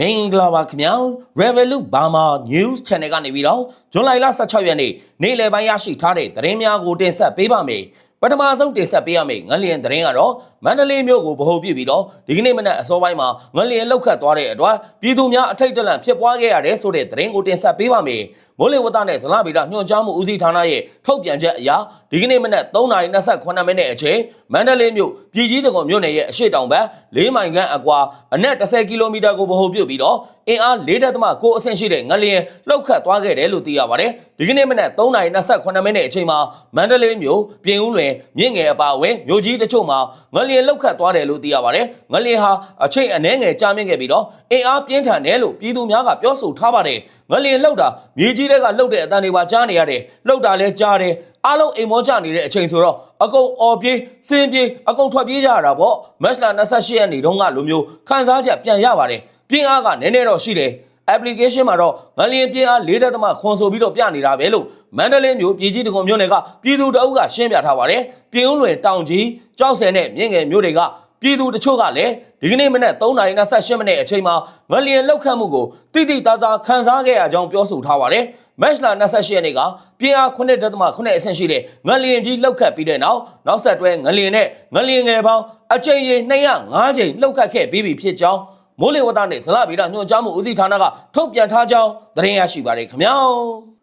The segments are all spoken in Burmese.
မင်္ဂလာပါခင်ဗျာ Revolut Burma News Channel ကနေပြီးတော့ဇွန်လ16ရက်နေ့နေ့လယ်ပိုင်းရရှိထားတဲ့သတင်းများကိုတင်ဆက်ပေးပါမယ်ပထမဆုံးတင်ဆက်ပေးရမယ့်ငလျင်သတင်းကတော့မန္တလေးမြို့ကိုဗဟိုပြုပြီးတော့ဒီကနေ့မနက်အစောပိုင်းမှာငလျင်လောက်ခတ်သွားတဲ့အတွက်ပြည်သူများအထိတ်တလန့်ဖြစ်ပွားခဲ့ရတယ်ဆိုတဲ့သတင်းကိုတင်ဆက်ပေးပါမယ်မိုးလေဝသနဲ့ဇလဗီဒညွှန်ကြားမှုဦးစီးဌာနရဲ့ထုတ်ပြန်ချက်အရဒီကနေ့မနက်3:28မိနစ်အချိန်မန္တလေးမြို့ပြည်ကြီးတကုံမြို့နယ်ရဲ့အရှိတောင်ဘက်၄မိုင်ခန့်အကွာအနက်10ကီလိုမီတာကိုဗဟိုပြုပြီးတော့အင်အား4.9အဆင့်ရှိတဲ့ငလျင်လှုပ်ခတ်သွားခဲ့တယ်လို့သိရပါတယ်ဒီကနေ့မနက်3:28မိနစ်အချိန်မှာမန္တလေးမြို့ပြင်ဦးလွင်မြင့်ငယ်အပါအဝင်မြို့ကြီးတချို့မှာငလျင်လှုပ်ခတ်သွားတယ်လို့သိရပါတယ်ငလျင်ဟာအချိန်အနည်းငယ်ကြာမြင့်ခဲ့ပြီးတော့အင်အားပြင်းထန်တယ်လို့ပြည်သူများကပြောဆိုထားပါတယ်ငလျင်လှုပ်တာမြေကြီးတွေကလှုပ်တဲ့အတန်တွေပါကြားနေရတယ်လှုပ်တာလည်းကြားတယ် အားလုံးအိမ်မောကြနေတဲ့အချိန်ဆိုတော့အကုန်အော်ပြေးစင်းပြေးအကုန်ထွက်ပြေးကြရတာပေါ့မက်စလာ28ရက်နေ့တုန်းကလိုမျိုးခန်းစားချက်ပြန်ရပါတယ်ပြင်းအားကနည်းနည်းတော့ရှိတယ် application မှာတော့ငလျင်ပြင်းအား၄တက်သမခွန်ဆိုပြီးတော့ပြနေတာပဲလို့မန္တလေးမြို့ပြည်ကြီးတကုံမြို့နယ်ကပြည်သူတအုပ်ကရှင်းပြထားပါတယ်ပြင်ဦးလွင်တောင်ကြီးကြောက်စဲနဲ့မြင့်ငယ်မြို့တွေကပြည်သူတချို့ကလည်းဒီကနေ့မနက်3:28မိနစ်အချိန်မှာငလျင်လောက်ခတ်မှုကိုတိတိတသားခန်းစားခဲ့ရကြောင်းပြောဆိုထားပါတယ် မက်လာ28ရက်နေ့ကပြင်းအား9.8အဆင့်ရှိတဲ့ငလျင်ကြီးလောက်ခတ်ပြီးတဲ့နောက်နောက်ဆက်တွဲငလျင်နဲ့ငလျင်ငယ်ပေါင်းအကြိမ်ရေ205ကြိမ်လောက်ခတ်ခဲ့ပြီးပြီဖြစ်ကြောင်းမိုးလေဝသနဲ့ဇလဗီဒညွှန်ကြားမှုဦးစီးဌာနကထုတ်ပြန်ထားကြောင်းသတင်းရရှိပါတယ်ခင်ဗျာ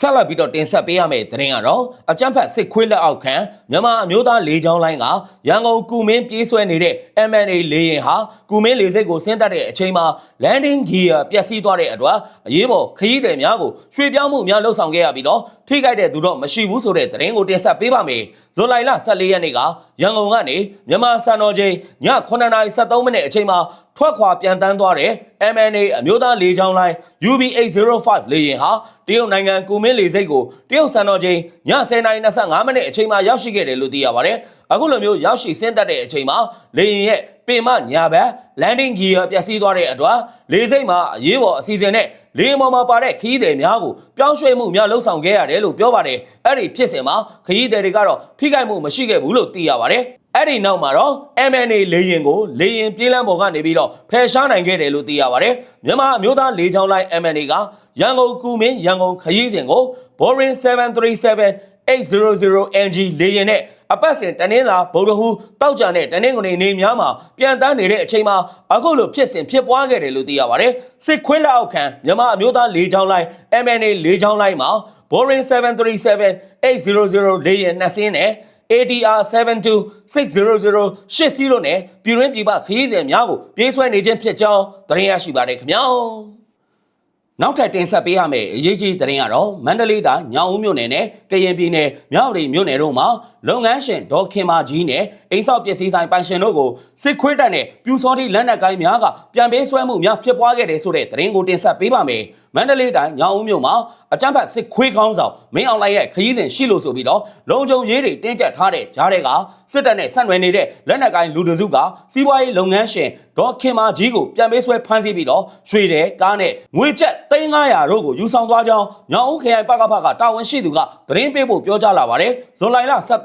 ဆက်လက်ပြီးတော့တင်ဆက်ပေးရမယ့်သတင်းကတော့အကြမ်းဖက်စစ်ခွေးလက်အောက်ခံမြန်မာအမျိုးသားလေကြောင်းလိုင်းကရန်ကုန်ကူမင်းပြေးဆွဲနေတဲ့ MNA လေယာဉ်ဟာကူမင်းလေဆိပ်ကိုဆင်းသက်တဲ့အချိန်မှာ landing gear ပျက်စီးသွားတဲ့အတွက်အရေးပေါ်ခရီးသည်များကိုရွှေ့ပြောင်းမှုများလှုပ်ဆောင်ခဲ့ရပြီးတော့ထိခိုက်တဲ့သူတော့မရှိဘူးဆိုတဲ့သတင်းကိုတင်ဆက်ပေးပါမယ်။ဇွန်လ14ရက်နေ့ကရန်ကုန်ကနေမြန်မာစံတော်ချိန်ည9:73မိနစ်အချိန်မှာ ထွက်ခွာပြန်တန်းသွားတဲ့ MNA အမျိုးသားလေကြောင်းလိုင်း UB805 လေယာဉ်ဟာတရုတ်နိုင်ငံကူမင်းလေဆိပ်ကိုတရုတ်စံတော်ချိန်ည10:25မိနစ်အချိန်မှာရောက်ရှိခဲ့တယ်လို့သိရပါတယ်။အခုလိုမျိုးရောက်ရှိဆင်းသက်တဲ့အချိန်မှာလေယာဉ်ရဲ့ပင်မညာဘက် landing gear ပျက်စီးသွားတဲ့အတွက်လေဆိပ်မှာအရေးပေါ်အစီအစဉ်နဲ့လေယာဉ်ပေါ်မှာပါတဲ့ခရီးသည်များကိုပြောင်းရွှေ့မှုများလှုပ်ဆောင်ခဲ့ရတယ်လို့ပြောပါတယ်။အဲ့ဒီဖြစ်စဉ်မှာခရီးသည်တွေကတော့ထိခိုက်မှုမရှိခဲ့ဘူးလို့သိရပါတယ်။ အဲ့ဒီနောက်မှာတော့ MNA လေယာဉ်ကိုလေယာဉ်ပြေးလမ်းပေါ်ကနေပြီးတော့ဖယ်ရှားနိုင်ခဲ့တယ်လို့သိရပါတယ်။မြန်မာအမျိုးသားလေကြောင်းလိုင်း MNA ကရန်ကုန်ကူမင်းရန်ကုန်ခရီးစဉ်ကို Boeing 737 800NG လေယာဉ်နဲ့အပတ်စဉ်တနင်္လာဗုဒ္ဓဟူးတောက်ကြတဲ့တနင်္ဂနွေနေ့များမှာပြန်တန်းနေတဲ့အချိန်မှာအခုလိုဖြစ်စဉ်ဖြစ်ပွားခဲ့တယ်လို့သိရပါတယ်။စစ်ခွေးလက်အောက်ခံမြန်မာအမျိုးသားလေကြောင်းလိုင်း MNA လေကြောင်းလိုင်းမှာ Boeing 737 800လေယာဉ်နှစ်စင်းနဲ့ ADR 72600 80နဲ့ပြည်ရင်းပြည်ပခရီးစဉ်များကိုပြေးဆွဲနေခြင်းဖြစ်ကြောင်းသတင်းရရှိပါတယ်ခင်ဗျာ။နောက်ထပ်တင်ဆက်ပေးရမယ့်အရေးကြီးသတင်းကတော့မန္တလေးတိုင်းညောင်ဦးမြို့နယ်နဲ့ကရင်ပြည်နယ်မြောက်ရီမြို့နယ်တို့မှာ လုပ်ငန်းရှင်ဒေါ်ခင်မာကြီးနဲ့အိမ်ဆောက်ပစ္စည်းဆိုင်ပိုင်ရှင်တို့ကိုစစ်ခွေးတပ်နဲ့ပြူစောတိလက်နက်ကိုင်းများကပြန်ပေးဆွဲမှုများဖြစ်ပွားခဲ့တယ်ဆိုတဲ့သတင်းကိုတင်ဆက်ပေးပါမယ်။မန္တလေးတိုင်းညောင်ဦးမြို့မှာအကြမ်းဖက်စစ်ခွေးကောင်းဆောင်မင်းအောင်လှိုင်ရဲ့ခရီးစဉ်ရှိလို့ဆိုပြီးတော့လုံခြုံရေးတွေတင်းကျပ်ထားတဲ့ကြားတွေကစစ်တပ်နဲ့ဆက်နွယ်နေတဲ့လက်နက်ကိုင်းလူတစုကစီးပွားရေးလုပ်ငန်းရှင်ဒေါ်ခင်မာကြီးကိုပြန်ပေးဆွဲဖမ်းဆီးပြီးတော့ရွှေတဲ့ကားနဲ့ငွေကျပ်3900တို့ကိုယူဆောင်သွားကြောင်းညောင်ဦးခရိုင်ပကဖကတာဝန်ရှိသူကသတင်းပေးဖို့ပြောကြားလာပါတယ်။ဇွန်လ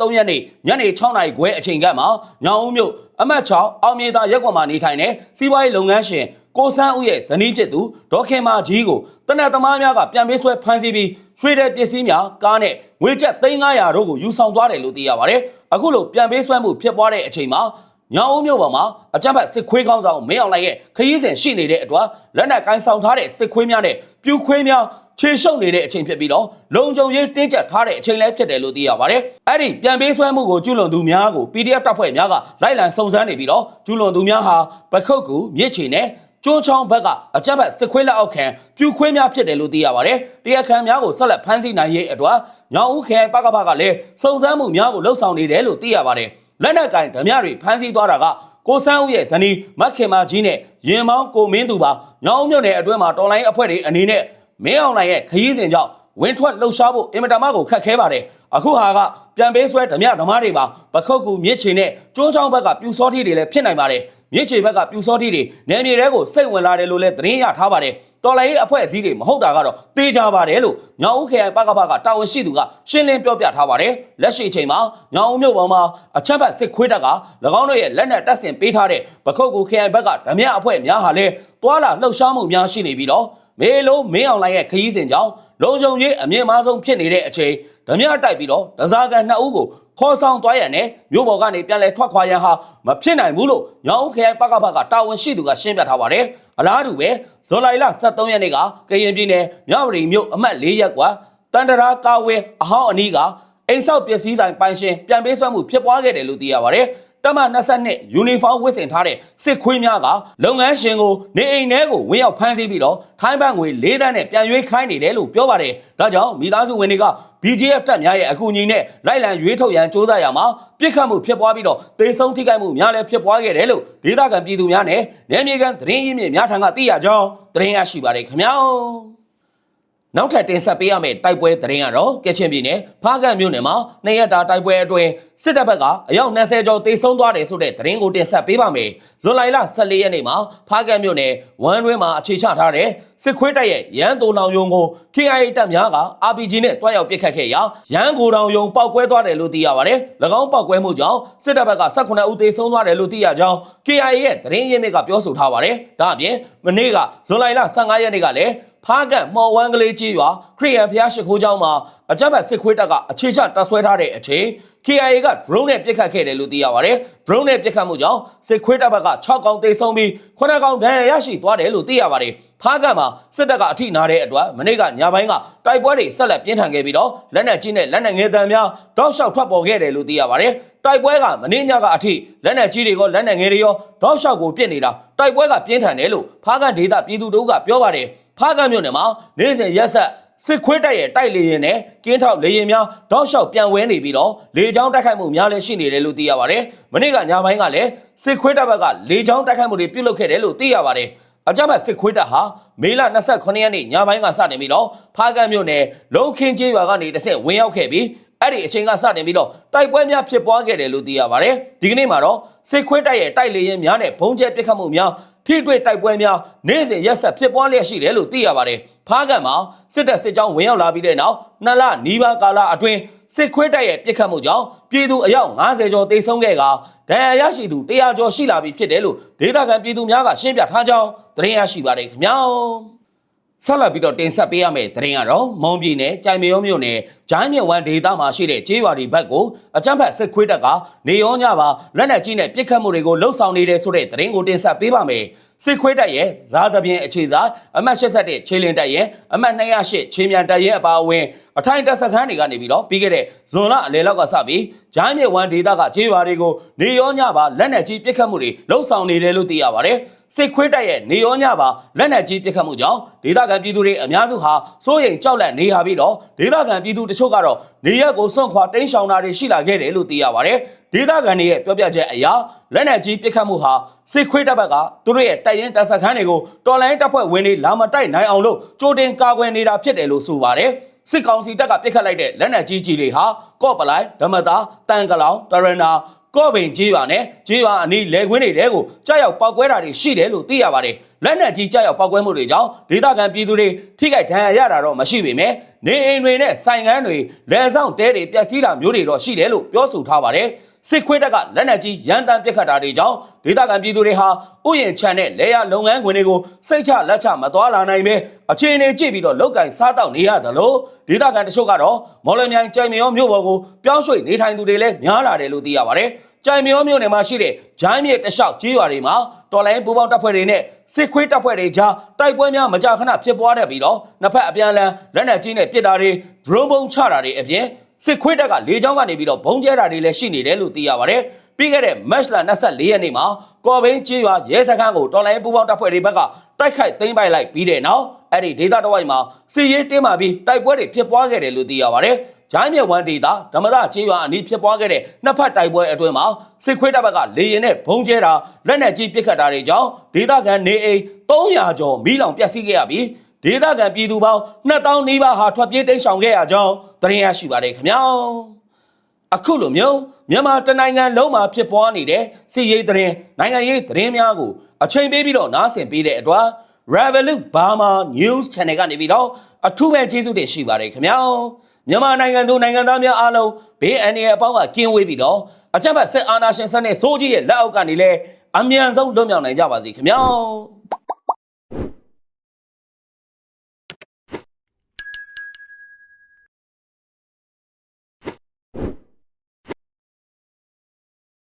23ရက်နေ့ညနေ6နာရီခွဲအချိန်ကမှညောင်ဦးမြို့အမတ်6အောင်မြေသာရက်ကွန်မှာနေထိုင်တဲ့စီးပွားရေးလုပ်ငန်းရှင်ကိုဆန်းဦးရဲ့ဇနီးဖြစ်သူဒေါခင်မာကြီးကိုတနက်သမားများကပြန်ပေးဆွဲဖမ်းဆီးပြီးရွှေတဲ့ပစ္စည်းများကားနဲ့ငွေကျပ်3900တို့ကိုယူဆောင်သွားတယ်လို့သိရပါတယ်။အခုလိုပြန်ပေးဆွဲမှုဖြစ်ပွားတဲ့အချိန်မှာညောင်ဦးမြို့ပေါ်မှာအကြမ်းဖက်စစ်ခွေးကောင်းဆောင်မင်းအောင်လှိုင်ရဲ့ခရီးစဉ်ရှိနေတဲ့အတွက်လက်နက်ကိုင်းဆောင်ထားတဲ့စစ်ခွေးများနဲ့ပြူခွေးများ ခြေရှုပ်နေတဲ့အချိန်ဖြစ်ပြီးတော့လုံခြုံရေးတင်းကျပ်ထားတဲ့အချိန်လည်းဖြစ်တယ်လို့သိရပါတယ်။အဲ့ဒီပြန်ပေးဆွဲမှုကိုကျူးလွန်သူများကို PDF တပ်ဖွဲ့များကလိုက်လံစုံစမ်းနေပြီးတော့ကျူးလွန်သူများဟာပခုတ်ကူမြစ်ချေနဲ့ကျွန်းချောင်းဘက်ကအကြက်ဘက်စစ်ခွေးလက်အောက်ခံပြူခွေးများဖြစ်တယ်လို့သိရပါတယ်။တရားခံများကိုဆက်လက်ဖမ်းဆီးနိုင်ရေးအတွက်ညောင်ဦးခဲပကပကလည်းစုံစမ်းမှုများကိုလှုပ်ဆောင်နေတယ်လို့သိရပါတယ်။လက်နက်ကင်ဓမြတွေဖမ်းဆီးသွားတာကကိုဆန်းဦးရဲ့ဇနီးမက်ခင်မာကြီးနဲ့ရင်မောင်းကိုမင်းသူပါညောင်ဦးမြို့နယ်အတွင်းမှာတော်လိုင်းအဖွဲ့တွေအနေနဲ့ မင်းအောင်လှိုင်ရဲ့ခရီးစဉ်ကြောင့်ဝင်းထွက်လှုပ်ရှားဖို့အင်မတန်မှကိုခက်ခဲပါတယ်အခုဟာကပြန်ပေးဆွဲဓမြသမားတွေပါပခုတ်ကူမြစ်ချေနဲ့ကျွန်းချောင်းဘက်ကပြူစောထီတွေလည်းဖြစ်နိုင်ပါတယ်မြစ်ချေဘက်ကပြူစောထီတွေနယ်မြေတဲကိုစိတ်ဝင်လာတယ်လို့လည်းသတင်းရထားပါတယ်တော်လိုင်းရေးအဖွဲ့အစည်းတွေမဟုတ်တာကတော့တေးကြပါတယ်လို့ညောင်ဦးခရိုင်ပကပကတာဝန်ရှိသူကရှင်းလင်းပြောပြထားပါတယ်လက်ရှိအချိန်မှာညောင်ဦးမြို့ပေါ်မှာအချက်ဘတ်စစ်ခွေးတပ်က၎င်းတို့ရဲ့လက်နက်တပ်ဆင်ပေးထားတဲ့ပခုတ်ကူခရိုင်ဘက်ကဓမြအဖွဲ့များဟာလည်းတွာလာလှုပ်ရှားမှုများရှိနေပြီးတော့ မေလုံးမင်းအောင်လှိုင်ရဲ့ခရီးစဉ်ကြောင့်လုံခြုံရေးအမြင့်မားဆုံးဖြစ်နေတဲ့အချိန်ဓမြတိုက်ပြီးတော့ဒဇာကန်နှစ်ဦးကိုခေါ်ဆောင်သွားရန်နဲ့မြို့ပေါ်ကနေပြန်လဲထွက်ခွာရန်ဟာမဖြစ်နိုင်ဘူးလို့ညောင်ဦးခရိုင်ပကပကတာဝန်ရှိသူကရှင်းပြထားပါတယ်အလားတူပဲဇော်လိုက်လ23ရက်နေ့ကကရင်ပြည်နယ်မြဝတီမြို့အမှတ်၄ရပ်ကွာတန်တရာကာဝဲအဟောင်းအနီးကအိမ်ဆောက်ပစ္စည်းဆိုင်ပိုင်ရှင်ပြန်ပေးဆွဲမှုဖြစ်ပွားခဲ့တယ်လို့သိရပါတယ် တမ22ယူနီဖောင်းဝတ်ဆင်ထားတဲ့စစ်ခွေးများကလုပ်ငန်းရှင်ကိုနေအိမ်ထဲကိုဝင်ရောက်ဖမ်းဆီးပြီးတော့ထိုင်းဘတ်ငွေ၄တန်းနဲ့ပြန်ရွေးခိုင်းနေတယ်လို့ပြောပါတယ်။ဒါကြောင့်မိသားစုဝင်တွေက BGF တပ်များရဲ့အကူအညီနဲ့လိုက်လံရွေးထုတ်ရန်စ조사ရမှာပြစ်ခတ်မှုဖြစ်ပွားပြီးတော့သေဆုံးထိခိုက်မှုများလည်းဖြစ်ပွားခဲ့တယ်လို့ဒေသခံပြည်သူများနဲ့နယ်မြေခံသတင်းရင်းမြစ်များထံကသိရကြောင်းသတင်းရရှိပါတယ်ခင်ဗျာ။ နောက်ထပ်တင်ဆက်ပေးရမယ့်တိုက်ပွဲသတင်းကတော့ကချင်ပြည်နယ်ဖားကန့်မြို့နယ်မှာနှစ်ရက်တာတိုက်ပွဲအတွင်းစစ်တပ်ဘက်ကအယောက်20ကျော်တေဆုံးသွားတယ်ဆိုတဲ့သတင်းကိုတင်ဆက်ပေးပါမယ်။ဇွန်လ14ရက်နေ့မှာဖားကန့်မြို့နယ်ဝမ်းတွင်းမှာအခြေချထားတဲ့စစ်ခွေးတပ်ရဲ့ရန်တူလောင်ယုံကို KIA တပ်များက RPG နဲ့တွားရောက်ပစ်ခတ်ခဲ့ရာရန်ကိုတောင်ယုံပောက်ကွဲသွားတယ်လို့သိရပါတယ်။၎င်းပောက်ကွဲမှုကြောင့်စစ်တပ်ဘက်က18ဦးသေဆုံးသွားတယ်လို့သိရကြောင်း KIA ရဲ့သတင်းရင်းမြစ်ကပြောဆိုထားပါတယ်။ဒါအပြင်မနေ့ကဇွန်လ15ရက်နေ့ကလည်း ဖားကန့်မော်ဝမ်းကလေးကြီးရွာခရီးရန်ဖျားရှိခိုးကျောင်းမှာအကြမ်းဖက်စစ်ခွေးတပ်ကအခြေချတပ်ဆွဲထားတဲ့အချိန် KIA က drone နဲ့ပစ်ခတ်ခဲ့တယ်လို့သိရပါတယ်။ drone နဲ့ပစ်ခတ်မှုကြောင့်စစ်ခွေးတပ်ဘက်က6កောင်သေဆုံးပြီး9កောင်ဒဏ်ရာရရှိသွားတယ်လို့သိရပါတယ်။ဖားကန့်မှာစစ်တပ်ကအထိနာတဲ့အတွက်မနေ့ကညပိုင်းကတိုက်ပွဲတွေဆက်လက်ပြင်းထန်ခဲ့ပြီးတော့လက်နက်ကြီးနဲ့လက်နက်ငယ်တံများတောက်လျှောက်ထွက်ပေါ်ခဲ့တယ်လို့သိရပါတယ်။ တိုက်ပွဲကမနေ့ညကအထိလက်နက်ကြီးတွေကလက်နက်ငယ်တွေရောတောက်လျှောက်ကိုပြစ်နေတာတိုက်ပွဲကပြင်းထန်တယ်လို့ဖားကန့်ဒေသပြည်သူတို့ကပြောပါတယ်။ဖားကန့်မြို့နယ်မှာနေ့စဉ်ရက်ဆက်စစ်ခွေးတိုက်ရဲ့တိုက်လေရင်နဲ့ကင်းထောက်လေရင်များတောက်လျှောက်ပြန်ဝဲနေပြီးတော့လေကြောင်းတိုက်ခိုက်မှုများလည်းရှိနေတယ်လို့သိရပါတယ်။မနေ့ကညပိုင်းကလည်းစစ်ခွေးတပ်ဘက်ကလေကြောင်းတိုက်ခိုက်မှုတွေပြုလုပ်ခဲ့တယ်လို့သိရပါတယ်။အကြမ်းဖက်စစ်ခွေးတပ်ဟာမေလ29ရက်နေ့ညပိုင်းကစတင်ပြီးတော့ဖားကန့်မြို့နယ်လုံခင်းကျေးရွာကနေတစ်ဆင့်ဝင်ရောက်ခဲ့ပြီး အဲ့ဒီအချိန်ကစတင်ပြီးတော့တိုက်ပွဲများဖြစ်ပွားခဲ့တယ်လို့သိရပါတယ်။ဒီကနေ့မှာတော့စစ်ခွေးတိုက်ရဲ့တိုက်လေရင်များနဲ့ဘုံကျဲပစ်ခတ်မှုများထိတွေ့တိုက်ပွဲများနေ့စဉ်ရက်ဆက်ဖြစ်ပွားလျက်ရှိတယ်လို့သိရပါတယ်။ဖားကန့်မှာစစ်တပ်စစ်ကြောင်းဝင်ရောက်လာပြီးတဲ့နောက်နှစ်လနီးပါးကာလအတွင်းစစ်ခွေးတပ်ရဲ့ပစ်ခတ်မှုကြောင့်ပြည်သူအယောက်90ကျော်သေဆုံးခဲ့ကဒဏ်ရာရရှိသူ100ကျော်ရှိလာပြီဖြစ်တယ်လို့ဒေသခံပြည်သူများကရှင်းပြထားကြောင်းသတင်းရရှိပါတယ်ခင်ဗျာ။ ဆက်လက်ပြီးတော့တင်ဆက်ပေးရမယ့်သတင်းကတော့မုံပြည်နယ်ကြိုင်မရောမြို့နယ်ဂျိုင်းမြဝမ်ဒေသမှာရှိတဲ့ကျေးရွာတွေဘက်ကိုအကြမ်းဖက်စစ်ခွေးတပ်ကနေရောညပါလက်နက်ကြီးနဲ့ပစ်ခတ်မှုတွေကိုလှုပ်ဆောင်နေတဲ့ဆိုတဲ့သတင်းကိုတင်ဆက်ပေးပါမယ် စစ်ခွေးတပ်ရဲ့ဇာသပြင်းအခြေစားအမှတ်87ခြေလင်တပ်ရဲ့အမှတ်208ခြေမြန်တပ်ရဲ့အပါအဝင်အထိုင်တပ်စခန်းတွေကနေပြီးတော့ပြီးခဲ့တဲ့ဇွန်လအလယ်လောက်ကစပြီးဂျိုင်းမြဝမ်ဒေသကကျေးရွာတွေကိုနေရောညပါလက်နက်ကြီးပစ်ခတ်မှုတွေလှုပ်ဆောင်နေတယ်လို့သိရပါတယ်စစ်ခွေးတပ်ရဲ့နေရောညပါလက်နက်ကြီးပစ်ခတ်မှုကြောင့်ဒေသခံပြည်သူတွေအများစုဟာစိုးရိမ်ကြောက်လန့်နေရပြီးတော့ဒေသခံပြည်သူတချို့ကတော့နေရက်ကိုစွန့်ခွာတိမ်းရှောင်တာတွေရှိလာခဲ့တယ်လို့သိရပါတယ်။ ဒေသခံတွေရဲ့ပြောပြချက်အရလက်နက်ကြီးပစ်ခတ်မှုဟာစစ်ခွေးတပ်ဘက်ကသူတို့ရဲ့တိုက်ရင်တပ်စခန်းတွေကိုတော်လိုင်းတပ်ဖွဲ့ဝင်တွေလာမတိုက်နိုင်အောင်လို့ကြိုတင်ကာကွယ်နေတာဖြစ်တယ်လို့ဆိုပါတယ်။စစ်ကောင်စီတပ်ကပစ်ခတ်လိုက်တဲ့လက်နက်ကြီးကြီးတွေဟာကော့ပလိုက်ဓမ္မတာတန်ကလောင်တရနာကော့ပင်ကြီးရွာနဲ့ကြီးရွာအနီးလေခွင်းတွေတဲကိုကြောက်ရောက်ပောက်ကွဲတာတွေရှိတယ်လို့သိရပါတယ်။လက်နက်ကြီးကြောက်ရောက်ပောက်ကွဲမှုတွေကြောင့်ဒေသခံပြည်သူတွေထိခိုက်ဒဏ်ရာရတာတော့မရှိပေမဲ့နေအိမ်တွေနဲ့ဆိုင်ကန်းတွေလယ်ဆောင်တဲတွေပျက်စီးတာမျိုးတွေတော့ရှိတယ်လို့ပြောဆိုထားပါတယ်။ စစ်ခွေးတပ်ကလက်နက်ကြီးရန်တမ်းပစ်ခတ်တာတွေကြောင့်ဒေသခံပြည်သူတွေဟာဥယျာဉ်ခြံနဲ့လေယာလုပ်ငန်းခွင်တွေကိုစိတ်ချလက်ချမသွားလာနိုင်ပဲအခြေအနေကြည့်ပြီးတော့လောက်ကင်စားတောက်နေရတယ်လို့ဒေသခံတချို့ကတော့မော်လမြိုင်ကြိုင်မရောမြို့ပေါ်ကိုပြောင်းရွှေ့နေထိုင်သူတွေလည်းများလာတယ်လို့သိရပါတယ်။ကြိုင်မရောမြို့နယ်မှာရှိတဲ့ဂျိုင်းမြေတလျှောက်ကြီးရွာတွေမှာတော်လိုင်းပူပေါင်းတပ်ဖွဲ့တွေနဲ့စစ်ခွေးတပ်ဖွဲ့တွေကြားတိုက်ပွဲများမကြာခဏဖြစ်ပွားတတ်ပြီးတော့နှစ်ဖက်အပြန်အလှန်လက်နက်ကြီးနဲ့ပစ်တာတွေ drone ပုံချတာတွေအပြင် စစ်ခွေးတပ်ကလေကြောင်းကနေပြီးတော့ဘုံကျဲတာတွေလည်းရှိနေတယ်လို့သိရပါတယ်။ပြီးခဲ့တဲ့ match လ24ရက်နေ့မှာကော်ဘင်းကြီးရွာရဲစခန်းကိုတော်လိုင်းပူပေါင်းတပ်ဖွဲ့တွေဘက်ကတိုက်ခိုက်သိမ်းပိုက်လိုက်ပြီးတဲ့နောက်အဲ့ဒီဒေသတစ်ဝိုက်မှာစစ်ရေးတင်းမာပြီးတိုက်ပွဲတွေဖြစ်ပွားခဲ့တယ်လို့သိရပါတယ်။ဂျိုင်းမြဝမ်ဒေတာဓမ္မဒကျေးရွာအနီးဖြစ်ပွားခဲ့တဲ့နှစ်ဖက်တိုက်ပွဲအတွင်းမှာစစ်ခွေးတပ်ဘက်ကလေရင်နဲ့ဘုံကျဲတာလက်နက်ကြီးပစ်ခတ်တာတွေကြောင့်ဒေသခံနေအိမ်300ကျော်မိလောင်ပျက်စီးခဲ့ရပြီး ဒေသခံပြည်သူပေါင်း2000နီးပါးဟာထွက်ပြေးတိမ်းရှောင်ခဲ့ရကြောင်းသတင်းရရှိပါတယ်ခင်ဗျာ။အခုလိုမျိုးမြန်မာတနိုင်ငံလုံးမှာဖြစ်ပွားနေတဲ့စစ်ရေးသတင်းနိုင်ငံရေးသတင်းများကိုအချိန်ပေးပြီးတော့နားဆင်ပေးတဲ့အတွက် Revolut Burma News Channel ကနေပြီးတော့အထူးပဲကျေးဇူးတင်ရှိပါတယ်ခင်ဗျာမြန်မာနိုင်ငံသူနိုင်ငံသားများအားလုံးဘေးအန္တရာယ်အပေါင်းကကင်းဝေးပြီးတော့အကြမ်းဖက်စစ်အာဏာရှင်စနစ်စိုးကြီးရဲ့လက်အောက်ကနေလည်းအမြန်ဆုံးလွတ်မြောက်နိုင်ကြပါစေခင်ဗျာ